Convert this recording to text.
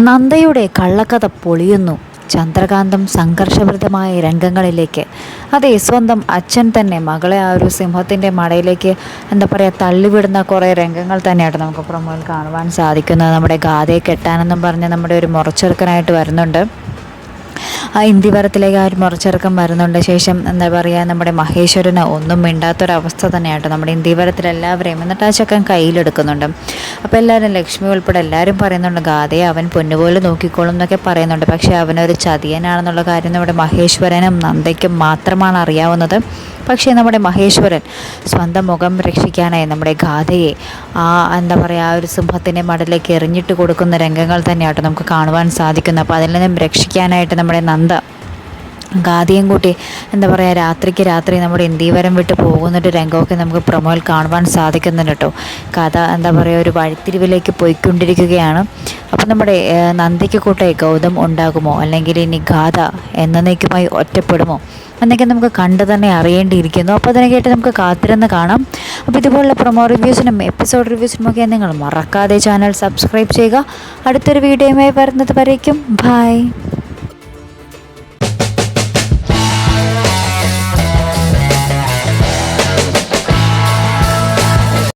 നന്ദയുടെ കള്ളക്കഥ പൊളിയുന്നു. ചന്ദ്രകാന്തം സംഘർഷഭരിതമായ രംഗങ്ങളിലേക്ക്. അതെ സ്വന്തം അച്ഛൻ തന്നെ മകളെ ആ ഒരു സിംഹത്തിന്റെ മടയിലേക്ക് എന്താ പറയുക തള്ളിവിടുന്ന കുറേ രംഗങ്ങൾ തന്നെയാണ് നമുക്ക് പ്രൊമോയിൽ കാണുവാൻ സാധിക്കുന്നത് നമ്മുടെ ഗാഥയെ കെട്ടാനെന്നും പറഞ്ഞ് നമ്മുടെ ഒരു മുറച്ചെറുക്കനായിട്ട് വരുന്നുണ്ട്. ആ ഇന്ദിപരത്തിലേക്ക് ആ ഒരു മുറച്ചിറക്കം വരുന്നുണ്ട് ശേഷം എന്താ പറയുക നമ്മുടെ മഹേശ്വരന് ഒന്നും മിണ്ടാത്തൊരവസ്ഥ തന്നെയാട്ടോ നമ്മുടെ ഇന്ദിപരത്തിലെല്ലാവരെയും എന്നിട്ട് ആ ചക്കൻ കയ്യിലെടുക്കുന്നുണ്ട്. അപ്പോൾ എല്ലാവരും ലക്ഷ്മി ഉൾപ്പെടെ എല്ലാവരും പറയുന്നുണ്ട് ഗാഥയെ അവൻ പൊന്നുപോലെ നോക്കിക്കോളും എന്നൊക്കെ പറയുന്നുണ്ട്. പക്ഷേ അവനൊരു ചതിയനാണെന്നുള്ള കാര്യം നമ്മുടെ മഹേശ്വരനും നന്ദയ്ക്കും മാത്രമാണ് അറിയാവുന്നത്. പക്ഷേ നമ്മുടെ മഹേശ്വരൻ സ്വന്തം മുഖം രക്ഷിക്കാനായി നമ്മുടെ ഗാഥയെ ആ എന്താ പറയുക ആ ഒരു സിംഹത്തിന്റെ മടലേക്ക് എറിഞ്ഞിട്ട് കൊടുക്കുന്ന രംഗങ്ങൾ തന്നെയാട്ടോ നമുക്ക് കാണുവാൻ സാധിക്കുന്നത്. അപ്പോൾ അതിൽ നിന്നും രക്ഷിക്കാനായിട്ട് നമ്മുടെ നന്ദ ഗാദിയും കൂട്ടി എന്താ പറയുക രാത്രിക്ക് രാത്രി നമ്മുടെ ഇന്ത്യവരം വിട്ട് പോകുന്നൊരു രംഗമൊക്കെ നമുക്ക് പ്രൊമോയിൽ കാണുവാൻ സാധിക്കുന്നുണ്ട് കേട്ടോ. കഥ എന്താ പറയുക ഒരു വഴിത്തിരിവിലേക്ക് പോയിക്കൊണ്ടിരിക്കുകയാണ്. അപ്പം നമ്മുടെ നന്ദിക്ക് കൂട്ടെ ഗൗതം ഉണ്ടാകുമോ? അല്ലെങ്കിൽ ഇനി ഗാഥ എന്നേക്കുമായി ഒറ്റപ്പെടുമോ? എന്നൊക്കെ നമുക്ക് കണ്ടു തന്നെ അറിയേണ്ടിയിരിക്കുന്നു. അപ്പോൾ അതിനെ കേട്ട് നമുക്ക് കാത്തിരുന്ന് കാണാം. അപ്പോൾ ഇതുപോലുള്ള പ്രൊമോ റിവ്യൂസിനും എപ്പിസോഡ് റിവ്യൂസിനും ഒക്കെ നിങ്ങൾ മറക്കാതെ ചാനൽ സബ്സ്ക്രൈബ് ചെയ്യുക. അടുത്തൊരു വീഡിയോയുമായി വരുന്നത് വരയ്ക്കും ബൈ.